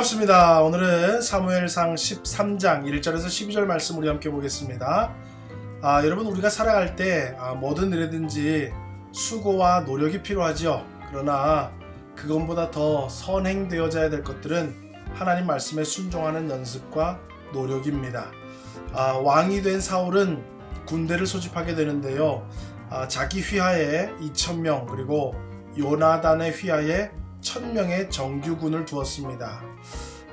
반갑습니다. 오늘은 사무엘상 13장 1절에서 12절 말씀 우리 함께 보겠습니다. 아, 여러분 우리가 살아갈 때 아, 뭐든 이래든지 수고와 노력이 필요하죠. 그러나 그것보다 더 선행되어져야 될 것들은 하나님 말씀에 순종하는 연습과 노력입니다. 아, 왕이 된 사울은 군대를 소집하게 되는데요. 아, 자기 휘하에 2천명 그리고 요나단의 휘하에 1000명의 정규군을 두었습니다.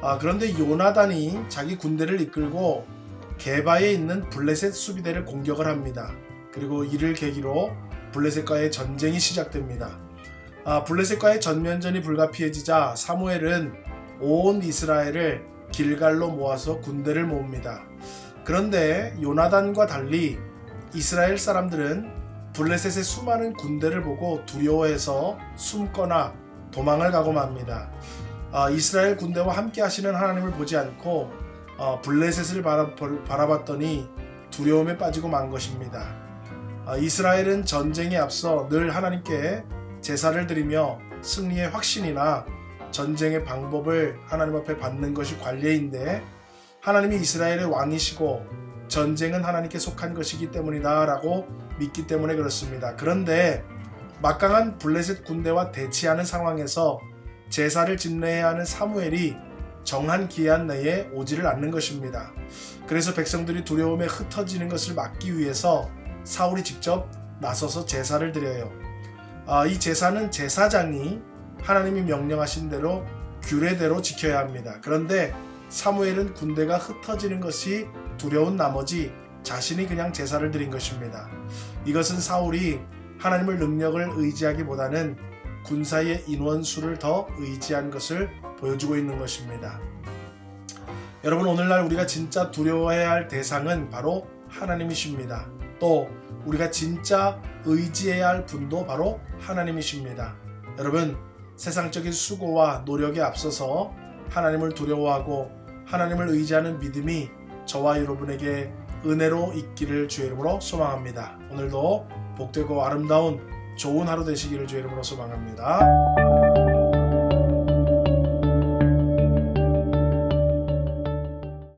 아, 그런데 요나단이 자기 군대를 이끌고 게바에 있는 블레셋 수비대를 공격을 합니다. 그리고 이를 계기로 블레셋과의 전쟁이 시작됩니다. 아, 블레셋과의 전면전이 불가피해지자 사무엘은 온 이스라엘을 길갈로 모아서 군대를 모읍니다. 그런데 요나단과 달리 이스라엘 사람들은 블레셋의 수많은 군대를 보고 두려워해서 숨거나 도망을 가고 맙니다. 아, 이스라엘 군대와 함께 하시는 하나님을 보지 않고 어, 블레셋을 바라, 바라봤더니 두려움에 빠지고 만 것입니다. 아, 이스라엘은 전쟁에 앞서 늘 하나님께 제사를 드리며 승리의 확신이나 전쟁의 방법을 하나님 앞에 받는 것이 관례인데 하나님이 이스라엘의 왕이시고 전쟁은 하나님께 속한 것이기 때문이다라고 믿기 때문에 그렇습니다. 그런데 막강한 블레셋 군대와 대치하는 상황에서 제사를 집례해야 하는 사무엘이 정한 기한 내에 오지를 않는 것입니다. 그래서 백성들이 두려움에 흩어지는 것을 막기 위해서 사울이 직접 나서서 제사를 드려요. 아, 이 제사는 제사장이 하나님이 명령하신 대로 규례대로 지켜야 합니다. 그런데 사무엘은 군대가 흩어지는 것이 두려운 나머지 자신이 그냥 제사를 드린 것입니다. 이것은 사울이 하나님을 능력을 의지하기보다는 군사의 인원수를 더 의지한 것을 보여주고 있는 것입니다. 여러분 오늘날 우리가 진짜 두려워해야 할 대상은 바로 하나님이십니다. 또 우리가 진짜 의지해야 할 분도 바로 하나님이십니다. 여러분 세상적인 수고와 노력에 앞서서 하나님을 두려워하고 하나님을 의지하는 믿음이 저와 여러분에게 은혜로 있기를 주의 이름으로 소망합니다. 오늘도 복되고 아름다운 좋은 하루 되시기를 주의 이름으로 소망합니다.